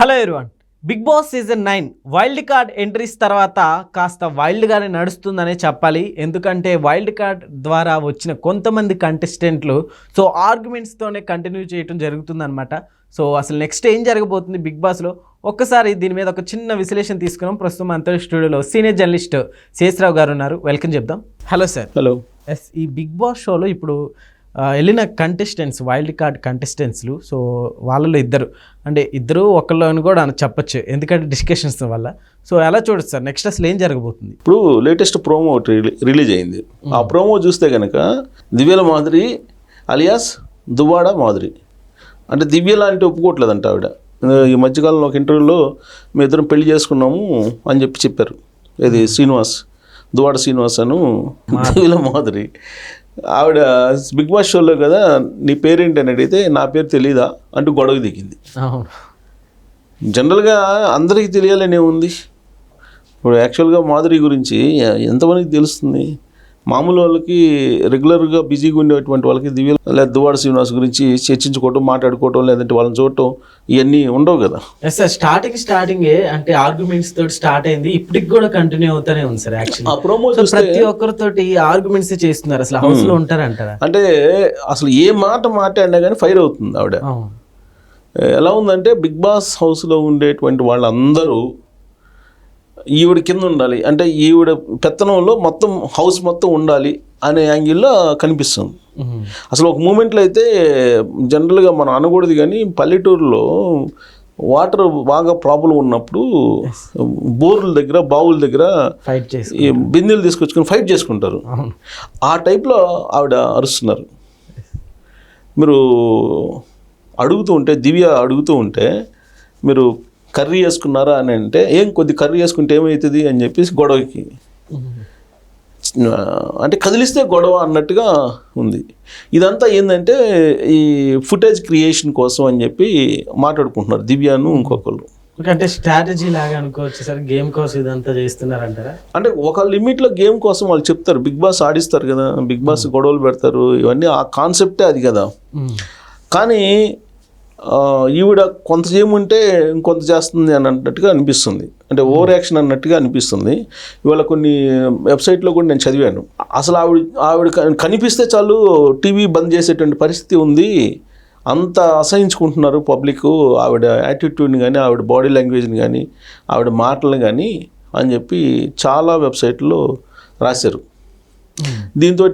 Hello everyone. Big boss season nine wild card entries తర్వాత కాస్త వైల్డ్గానే నడుస్తుందనే చెప్పాలి. ఎందుకంటే వైల్డ్ కార్డ్ ద్వారా వచ్చిన కొంతమంది కంటెస్టెంట్లు సో ఆర్గ్యుమెంట్స్తోనే కంటిన్యూ చేయడం జరుగుతుందన్నమాట. సో అసలు నెక్స్ట్ ఏం జరగబోతుంది బిగ్ బాస్లో ఒక్కసారి దీని మీద ఒక చిన్న విశ్లేషణ తీసుకున్నాం. ప్రస్తుతం అంతర్ స్టూడియోలో సీనియర్ జర్నలిస్ట్ శేషరావు గారు ఉన్నారు. వెల్కమ్ చెప్దాం. హలో సార్ హలో ఎస్ ఈ బిగ్ బాస్ షోలో ఇప్పుడు వెళ్ళిన కంటెస్టెంట్స్ వైల్డ్ కార్డ్ కంటెస్టెంట్స్లు సో వాళ్ళలో ఇద్దరు. అంటే ఇద్దరు ఒకళ్ళు అని కూడా చెప్పొచ్చు ఎందుకంటే డిస్కషన్స్ వల్ల. సో ఎలా చూడొచ్చు సార్ నెక్స్ట్ అసలు ఏం జరగబోతుంది? ఇప్పుడు లేటెస్ట్ ప్రోమో రిలీజ్ అయింది. ఆ ప్రోమో చూస్తే కనుక దివ్యల మాదిరి అలియాస్ దువ్వాడ మాదిరి. అంటే దివ్యల అంటే ఒప్పుకోవట్లేదంట ఆవిడ. ఈ మధ్యకాలంలో ఒక ఇంటర్వ్యూలో మీ ఇద్దరం పెళ్ళి చేసుకున్నాము అని చెప్పి చెప్పారు. ఇది శ్రీనివాస్ దువాడ శ్రీనివాస్ అను దివ్యల మాదిరి. ఆవిడ బిగ్ బాస్ షోలో కదా నీ పేరేంటి అని అడిగితే నా పేరు తెలీదా అంటూ గొడవ దిగింది. జనరల్గా అందరికీ తెలియాలనే ఉంది. ఇప్పుడు యాక్చువల్గా మాధురి గురించి ఎంతమందికి తెలుస్తుంది? మామూలు వాళ్ళకి రెగ్యులర్గా బిజీగా ఉండేటువంటి వాళ్ళకి దివ్య లేదా దువాడ శ్రీనివాస్ గురించి చర్చించుకోవటం మాట్లాడుకోవటం లేదంటే వాళ్ళని చూడటం ఇవన్నీ ఉండవు కదా. సార్ స్టార్టింగ్ స్టార్టింగ్ అంటే ఆర్గ్యుమెంట్స్ తోటి స్టార్ట్ అయింది. ఇప్పటికి కూడా కంటిన్యూ అవుతానే ఉంది సార్ ఆ యాక్చువల్లీ ప్రోమో ప్రతి ఒక్కరితోటి ఆర్గ్యుమెంట్స్ చేస్తున్నారు అసలు హౌస్లో ఉంటారంటారా? అంటే అసలు ఏ మాట మాట్లాడినా కానీ ఫైర్ అవుతుంది ఆవిడ. ఎలా ఉందంటే బిగ్ బాస్ హౌస్లో ఉండేటువంటి వాళ్ళందరూ ఈవిడ కింద ఉండాలి. అంటే ఈవిడ పెత్తనంలో మొత్తం హౌస్ మొత్తం ఉండాలి అనే యాంగిల్లో కనిపిస్తుంది. అసలు ఒక మూమెంట్లో అయితే జనరల్గా మనం అనకూడదు కానీ పల్లెటూరులో వాటర్ బాగా ప్రాబ్లం ఉన్నప్పుడు బోర్ల దగ్గర బావుల దగ్గర ఫైట్ చేసి బిందెలు తీసుకొచ్చుకొని ఫైట్ చేసుకుంటారు. ఆ టైప్లో ఆవిడ అరుస్తున్నారు. మీరు అడుగుతూ ఉంటే దివ్య అడుగుతూ ఉంటే మీరు కర్రీ వేసుకున్నారా అని అంటే ఏం కొద్ది కర్రీ వేసుకుంటే ఏమవుతుంది అని చెప్పేసి గొడవకి. అంటే కదిలిస్తే గొడవ అన్నట్టుగా ఉంది. ఇదంతా ఏంటంటే ఈ ఫుటేజ్ క్రియేషన్ కోసం అని చెప్పి మాట్లాడుకుంటున్నారు దివ్యాను ఇంకొకళ్ళు. అంటే స్ట్రాటజీ లాగా అనుకోవచ్చు సార్ గేమ్ కోసం ఇదంతా చేస్తున్నారంటారా? అంటే ఒక లిమిట్లో గేమ్ కోసం వాళ్ళు చెప్తారు బిగ్ బాస్ ఆడిస్తారు కదా బిగ్ బాస్ గొడవలు పెడతారు ఇవన్నీ ఆ కాన్సెప్టే అది కదా. కానీ ఈవిడ కొంత చేయమంటే ఇంకొంత చేస్తుంది అని అన్నట్టుగా అనిపిస్తుంది. అంటే ఓవర్ యాక్షన్ అన్నట్టుగా అనిపిస్తుంది. ఇవాళ కొన్ని వెబ్సైట్లో కూడా నేను చదివాను. అసలు ఆవిడ ఆవిడ కనిపిస్తే చాలు టీవీ బంద్ చేసేటువంటి పరిస్థితి ఉంది. అంత అసహించుకుంటున్నారు పబ్లిక్ ఆవిడ యాటిట్యూడ్ని కానీ ఆవిడ బాడీ లాంగ్వేజ్ని కానీ ఆవిడ మాటలను కానీ అని చెప్పి చాలా వెబ్సైట్లో రాశారు. దీంతో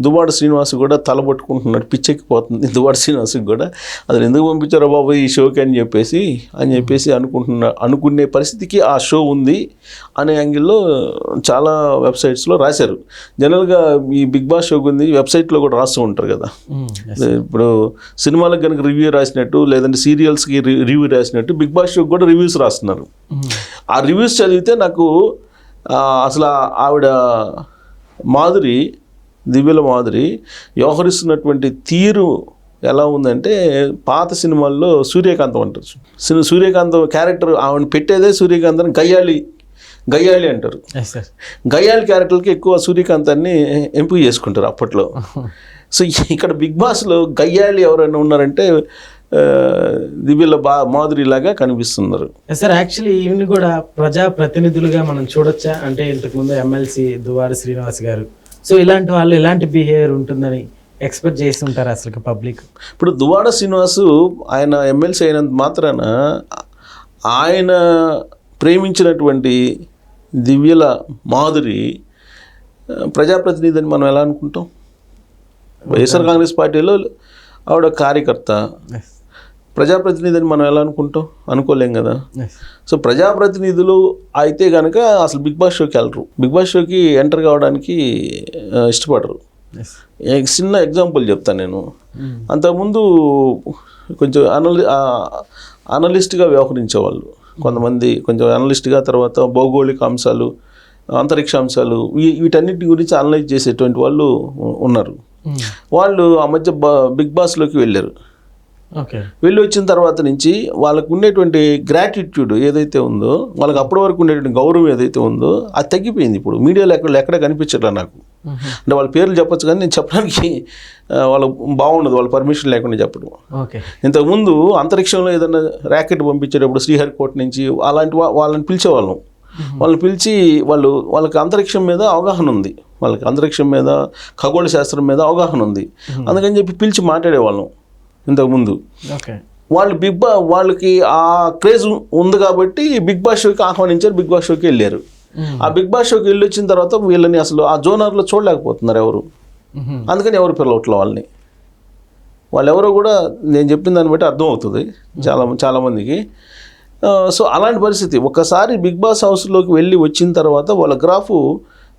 దువ్వాడ శ్రీనివాస్ కూడా తలబట్టుకుంటున్నాడు పిచ్చెక్కిపోతుంది. దువ్వాడ శ్రీనివాస్కి కూడా. అసలు ఎందుకు పంపించారో బాబు ఈ షోకి? అని చెప్పేసి అని చెప్పేసి అనుకుంటున్నా అనుకునే పరిస్థితికి ఆ షో ఉంది అనే యాంగిల్లో చాలా వెబ్సైట్స్లో రాశారు. జనరల్గా ఈ బిగ్ బాస్ షో గురించి వెబ్సైట్లో కూడా రాస్తూ ఉంటారు కదా. ఇప్పుడు సినిమాలకు కనుక రివ్యూ రాసినట్టు లేదంటే సీరియల్స్కి రివ్యూ రాసినట్టు బిగ్ బాస్ షోకి కూడా రివ్యూస్ రాస్తున్నారు. ఆ రివ్యూస్ చదివితే నాకు అసలు ఆవిడ మాధురి దివ్యల మాధురి వ్యవహరిస్తున్నటువంటి తీరు ఎలా ఉందంటే పాత సినిమాల్లో సూర్యకాంతం అంటారు. సూర్యకాంతం క్యారెక్టర్ ఆవిడ పెట్టేదే సూర్యకాంతం గయ్యాళి గయ్యాళి అంటారు. గయ్యాళి క్యారెక్టర్కి ఎక్కువ సూర్యకాంతాన్ని ఎంపిక చేసుకుంటారు అప్పట్లో. సో ఇక్కడ బిగ్ బాస్లో గయ్యాళి ఎవరైనా ఉన్నారంటే దివ్యల బా మాధురిలాగా కనిపిస్తున్నారు. సార్ యాక్చువల్లీ ఈయన కూడా ప్రజా ప్రతినిధులుగా మనం చూడొచ్చా? అంటే ఇంతకుముందు ఎమ్మెల్సీ దువారి శ్రీనివాస్ గారు. సో ఇలాంటి వాళ్ళు ఎలాంటి బిహేవియర్ ఉంటుందని ఎక్స్పెక్ట్ చేస్తుంటారు అసలు పబ్లిక్ ఇప్పుడు దువాడ శ్రీనివాసు ఆయన ఎమ్మెల్సీ అయినంత మాత్రాన ఆయన ప్రేమించినటువంటి దివ్యల మాధురి ప్రజాప్రతినిధి అని మనం ఎలా అనుకుంటాం? వైఎస్ఆర్ కాంగ్రెస్ పార్టీలో ఆవిడ కార్యకర్త. ప్రజాప్రతినిధి అని మనం ఎలా అనుకుంటాం? అనుకోలేం కదా? సో ప్రజాప్రతినిధులు అయితే కనుక అసలు బిగ్ బాస్ షోకి వెళ్ళరు. బిగ్ బాస్ షోకి ఎంటర్ కావడానికి ఇష్టపడరు. చిన్న ఎగ్జాంపుల్ చెప్తాను నేను. అంతకుముందు కొంచెం అనలి అనలిస్ట్గా వ్యవహరించేవాళ్ళు. కొంతమంది కొంచెం అనలిస్ట్గా తర్వాత భౌగోళిక అంశాలు అంతరిక్ష అంశాలు వీటన్నిటి గురించి అనలైజ్ చేసేటువంటి వాళ్ళు ఉన్నారు. వాళ్ళు ఆ మధ్య బా బిగ్ బాస్లోకి వెళ్ళారు. వెళ్ళి వచ్చిన తర్వాత నుంచి వాళ్ళకు ఉండేటువంటి గ్రాటిట్యూడ్ ఏదైతే ఉందో వాళ్ళకి అప్పటి వరకు ఉండేటువంటి గౌరవం ఏదైతే ఉందో అది తగ్గిపోయింది ఇప్పుడు. మీడియాలో ఎక్కడ ఎక్కడ కనిపించట్లే నాకు? అంటే వాళ్ళ పేర్లు చెప్పొచ్చు కానీ నేను చెప్పడానికి వాళ్ళ బాగుండదు వాళ్ళ పర్మిషన్ లేకుండా చెప్పడం. ఓకే. ఇంతకుముందు అంతరిక్షంలో ఏదైనా ర్యాకెట్ పంపించేటప్పుడు శ్రీహరికోట నుంచి అలాంటి వాళ్ళని పిలిచేవాళ్ళం. వాళ్ళని పిలిచి వాళ్ళు వాళ్ళకి అంతరిక్షం మీద అవగాహన ఉంది. వాళ్ళకి అంతరిక్షం మీద ఖగోళ శాస్త్రం మీద అవగాహన ఉంది. అందుకని చెప్పి పిలిచి మాట్లాడేవాళ్ళం. ఇంతకుముందు. ఓకే. వాళ్ళు బిగ్ బా వాళ్ళకి ఆ క్రేజ్ ఉంది కాబట్టి బిగ్ బాస్ షోకి ఆహ్వానించారు బిగ్ బాస్ షోకి వెళ్ళారు. ఆ బిగ్ బాస్ షోకి వెళ్ళి వచ్చిన తర్వాత వీళ్ళని అసలు ఆ జోనర్లో చూడలేకపోతున్నారు ఎవరు. అందుకని ఎవరు పిలవట్ల వాళ్ళని. వాళ్ళు ఎవరో కూడా నేను చెప్పిన దాన్ని బట్టి అర్థం అవుతుంది చాలా చాలామందికి సో అలాంటి పరిస్థితి. ఒక్కసారి బిగ్ బాస్ హౌస్లోకి వెళ్ళి వచ్చిన తర్వాత వాళ్ళ గ్రాఫ్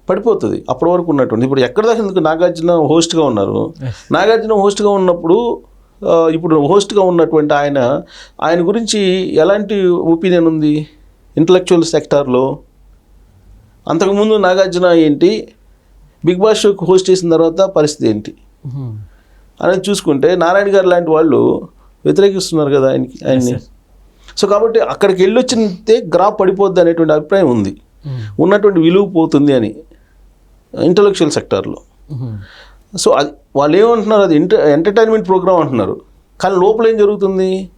పడిపోతుంది. అప్పటి వరకు ఉన్నటువంటి ఇప్పుడు ఎక్కడ దాకా నాగార్జున హోస్ట్గా ఉన్నారు? నాగార్జున హోస్ట్గా ఉన్నప్పుడు ఇప్పుడు హోస్ట్గా ఉన్నటువంటి ఆయన ఆయన గురించి ఎలాంటి ఒపీనియన్ ఉంది ఇంటలెక్చువల్ సెక్టార్లో? అంతకుముందు నాగార్జున ఏంటి? బిగ్ బాస్ షోకి హోస్ట్ చేసిన తర్వాత పరిస్థితి ఏంటి? అనేది చూసుకుంటే నారాయణ గారు లాంటి వాళ్ళు వ్యతిరేకిస్తున్నారు కదా ఆయనకి ఆయన్ని. సో కాబట్టి అక్కడికి వెళ్ళి వచ్చితే గ్రాఫ్ పడిపోద్ది అనేటువంటి అభిప్రాయం ఉంది. ఉన్నటువంటి విలువ పోతుంది అని ఇంటలెక్చువల్ సెక్టార్లో. సో అది వాళ్ళు ఏమంటున్నారు అది ఎంటర్ ఎంటర్టైన్మెంట్ ప్రోగ్రామ్ అంటున్నారు. కానీ లోపల ఏం జరుగుతుంది?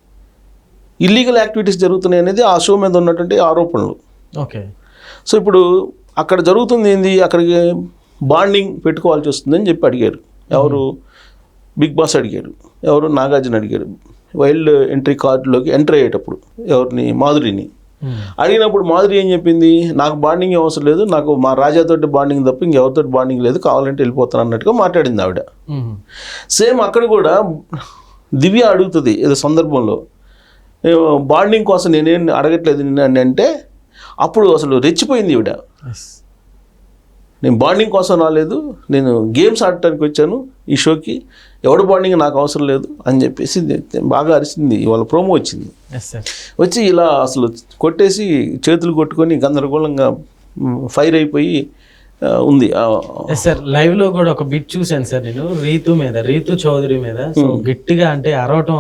ఇల్లీగల్ యాక్టివిటీస్ జరుగుతున్నాయి అనేది ఆ షో మీద ఉన్నటువంటి ఆరోపణలు. ఓకే. సో ఇప్పుడు అక్కడ జరుగుతుంది ఏంది? అక్కడికి బాండింగ్ పెట్టుకోవాల్సి వస్తుందని చెప్పి అడిగారు. ఎవరు? బిగ్ బాస్ అడిగాడు ఎవరు? నాగార్జున అడిగాడు వైల్డ్ ఎంట్రీ కార్డులోకి ఎంటర్ అయ్యేటప్పుడు ఎవరిని? మాధురిని. అడిగినప్పుడు మాధురి ఏం చెప్పింది? నాకు బాండింగ్ అవసరం లేదు నాకు మా రాజాతోటి బాండింగ్ తప్ప ఇంకెవరితో బాండింగ్ లేదు కావాలంటే వెళ్ళిపోతాను అన్నట్టుగా మాట్లాడింది ఆవిడ. సేమ్ అక్కడ కూడా దివ్య అడుగుతుంది ఏదో సందర్భంలో "నేను బాండింగ్ కోసం నేనేం అడగట్లేదు నిన్ను అంటే అప్పుడు అసలు రెచ్చిపోయింది ఈవిడ. నేను బాండింగ్ కోసం రాలేదు నేను గేమ్స్ ఆడటానికి వచ్చాను ఈ షోకి. ఎవడు బాండింగ్ నాకు అవసరం లేదు అని చెప్పేసి బాగా అరిసింది ఇవాళ ప్రోమో వచ్చింది. ఎస్ సార్ వచ్చి ఇలా అసలు కొట్టేసి చేతులు కొట్టుకొని గందరగోళంగా ఫైర్ అయిపోయి ఉంది. సార్ లైవ్లో కూడా ఒక బిట్ చూశాను సార్ నేను. రీతు మీద రీతు చౌదరి మీద. సో గట్టిగా అంటే అరవటం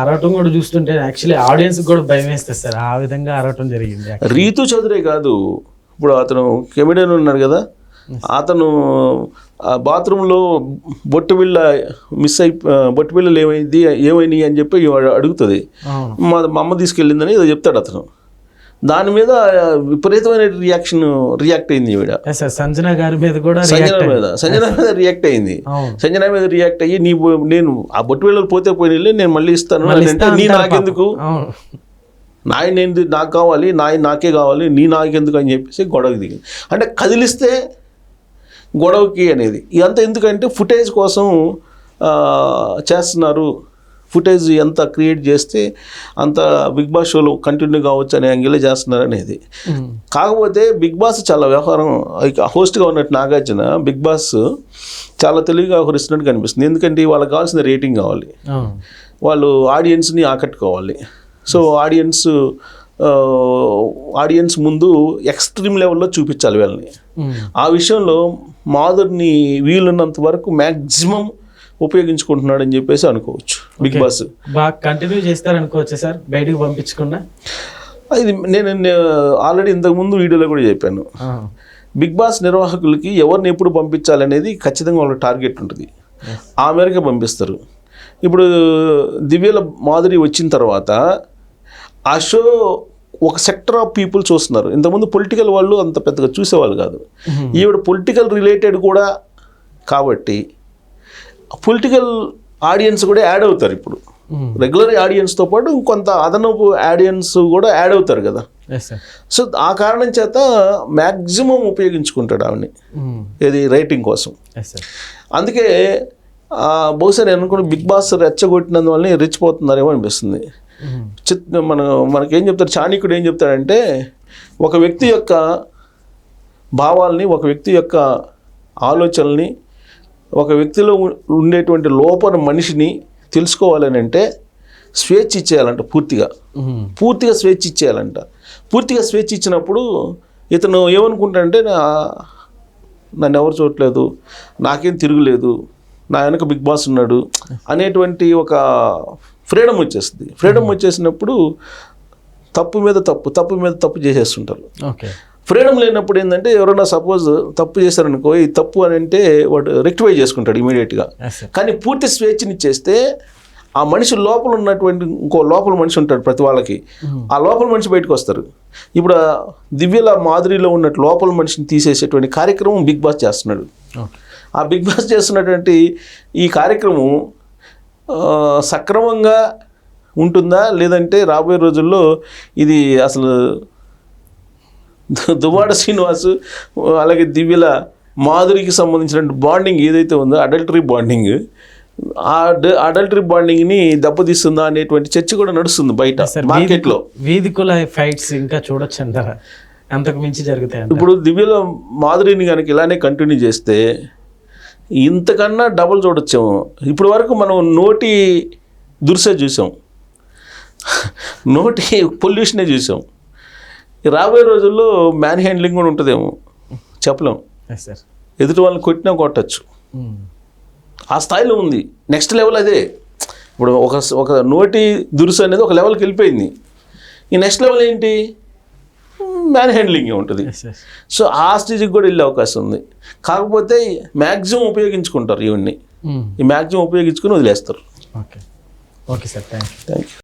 అరవటం కూడా చూస్తుంటే యాక్చువల్లీ ఆడియన్స్ కూడా భయం వేస్తుంది సార్ ఆ విధంగా అరవటం జరిగింది రీతు చౌదరే కాదు. ఇప్పుడు అతను కెమెడియన్ ఉన్నాడు కదా అతను ఆ బాత్రూంలో బొట్టు బిళ్ళ మిస్ అయి బొట్టు బిళ్ళలు ఏమైంది ఏమైనాయి అని చెప్పి అడుగుతుంది. మా అమ్మ తీసుకెళ్ళిందని ఏదో చెప్తాడు అతను. దాని మీద విపరీతమైన రియాక్షన్ రియాక్ట్ అయింది ఈవిడ. సంజన గారి మీద కూడా సంజన మీద సంజన మీద రియాక్ట్ అయింది. సంజన మీద రియాక్ట్ అయ్యి నీ నేను ఆ బొట్టు బిళ్ళలు పోతే పోయిన నేను మళ్ళీ ఇస్తాను. నీ నాకెందుకు? నాయన ఏంది నాకు కావాలి నాయన నాకే కావాలి నీ నాకెందుకు అని చెప్పేసి గొడవకి దిగింది. అంటే కదిలిస్తే గొడవకి అనేది. ఇదంతా ఎందుకంటే ఫుటేజ్ కోసం చేస్తున్నారు. ఫుటేజ్ ఎంత క్రియేట్ చేస్తే అంత బిగ్ బాస్ షోలో కంటిన్యూ కావచ్చు అనే యాంగిలే చేస్తున్నారు అనేది. కాకపోతే బిగ్ బాస్ చాలా వ్యవహారం హోస్ట్గా ఉన్నట్టు నాగార్జున బిగ్ బాస్ చాలా తెలివిగా వ్యవహరిస్తున్నట్టు కనిపిస్తుంది. ఎందుకంటే వాళ్ళకి కావాల్సిన రేటింగ్ కావాలి. వాళ్ళు ఆడియన్స్ని ఆకట్టుకోవాలి. సో ఆడియన్స్ ఆడియన్స్ ముందు ఎక్స్ట్రీమ్ లెవెల్లో చూపించాలి వీళ్ళని. ఆ విషయంలో మాధుర్ని వీలున్నంత వరకు మ్యాక్సిమం ఉపయోగించుకుంటున్నాడు అని చెప్పేసి అనుకోవచ్చు. బిగ్ బాస్ బాగా కంటిన్యూ చేస్తారనుకోవచ్చా సార్? బయటికి పంపించకుండా? ఇది నేను ఆల్రెడీ ఇంతకుముందు వీడియోలో కూడా చెప్పాను. బిగ్ బాస్ నిర్వాహకులకి ఎవరిని ఎప్పుడు పంపించాలనేది ఖచ్చితంగా వాళ్ళ టార్గెట్ ఉంటుంది. ఆ మేరకే పంపిస్తారు. ఇప్పుడు దివ్యల మాధురి వచ్చిన తర్వాత ఆ షో ఒక సెక్టర్ ఆఫ్ పీపుల్ చూస్తున్నారు ఇంతకుముందు పొలిటికల్ వాళ్ళు అంత పెద్దగా చూసేవాళ్ళు కాదు. ఈవిడ పొలిటికల్ రిలేటెడ్ కూడా కాబట్టి పొలిటికల్ ఆడియన్స్ కూడా యాడ్ అవుతారు ఇప్పుడు. రెగ్యులర్ ఆడియన్స్తో పాటు ఇంకొంత అదనపు ఆడియన్స్ కూడా యాడ్ అవుతారు కదా సో ఆ కారణం చేత మ్యాక్సిమం ఉపయోగించుకుంటాడు ఆవిడని. ఇది రైటింగ్ కోసం అందుకే బహుశా నేను అనుకున్న బిగ్ బాస్ రెచ్చగొట్టినందువల్ల రెచ్చిపోతున్నారేమో అనిపిస్తుంది. చిత్ మన మనకేం చెప్తారు? చాణిక్యుడు ఏం చెప్తాడంటే ఒక వ్యక్తి యొక్క భావాల్ని ఒక వ్యక్తి యొక్క ఆలోచనల్ని ఒక వ్యక్తిలో ఉండేటువంటి లోపల మనిషిని తెలుసుకోవాలని అంటే స్వేచ్ఛ ఇచ్చేయాలంట పూర్తిగా. పూర్తిగా స్వేచ్ఛ ఇచ్చేయాలంట. పూర్తిగా స్వేచ్ఛ ఇచ్చినప్పుడు ఇతను ఏమనుకుంటాడంటే నా నన్ను ఎవరు చూడట్లేదు నాకేం తిరుగులేదు నా వెనక బిగ్ బాస్ ఉన్నాడు అనేటువంటి ఒక ఫ్రీడమ్ వచ్చేస్తుంది. ఫ్రీడమ్ వచ్చేసినప్పుడు తప్పు మీద తప్పు తప్పు మీద తప్పు చేసేస్తుంటారు. ఫ్రీడమ్ లేనప్పుడు ఏంటంటే ఎవరైనా సపోజ్ తప్పు చేశారనుకో ఈ తప్పు అని అంటే వాడు రెక్టిఫై చేసుకుంటాడు ఇమీడియట్గా. కానీ పూర్తి స్వేచ్ఛనిచ్చేస్తే ఆ మనిషి లోపల ఉన్నటువంటి ఇంకో లోపల మనిషి ఉంటాడు ప్రతి వాళ్ళకి. ఆ లోపల మనిషి బయటకు వస్తారు. ఇప్పుడు దివ్యల మాదిరిలో ఉన్నట్టు లోపల మనిషిని తీసేసేటువంటి కార్యక్రమం బిగ్ బాస్ చేస్తున్నాడు. ఆ బిగ్ బాస్ చేస్తున్నటువంటి ఈ కార్యక్రమం సక్రమంగా ఉంటుందా? లేదంటే రాబోయే రోజుల్లో ఇది అసలు దు- దువ్వాడ శ్రీనివాసు అలాగే దివ్యల మాధురికి సంబంధించిన బాండింగ్ ఏదైతే ఉందో అడల్టరీ బాండింగ్ ఆ అడల్టరీ బాండింగ్ని దెబ్బతీస్తుందా అనేటువంటి చర్చ కూడా నడుస్తుంది బయట సార్ మార్కెట్లో. వీధికుల ఫైట్స్ ఇంకా చూడొచ్చు అంటారా అంతకు మించి జరుగుతాయి? ఇప్పుడు దివ్యల మాధురిని కనుక ఇలానే కంటిన్యూ చేస్తే ఇంతకన్నా డబుల్ చూడొచ్చాము. ఇప్పటి వరకు మనం నోటి దుర్సే చూసాం. నోటి పొల్యూషనే చూసాం. రాబోయే రోజుల్లో మ్యాన్ హ్యాండ్లింగ్ కూడా ఉంటుందేమో. చెప్పలేం. సార్ ఎదుటి వాళ్ళని కొట్టినా కొట్టచ్చు. మ్మ్. ఆ స్థాయిలో ఉంది. నెక్స్ట్ లెవెల్ అదే. ఇప్పుడు ఒక ఒక నోటి దురుసు అనేది ఒక లెవెల్కి వెళ్ళిపోయింది. ఈ నెక్స్ట్ లెవెల్ ఏంటి? మ్యాన్ హ్యాండ్లింగ్ ఉంటుంది సో ఆ స్టేజ్కి కూడా వెళ్ళే అవకాశం ఉంది. కాకపోతే మ్యాక్సిమం ఉపయోగించుకుంటారు ఇవన్నీ మ్మ్. ఈ మ్యాక్సిమం ఉపయోగించుకుని వదిలేస్తారు. Okay okay sir thank you thank you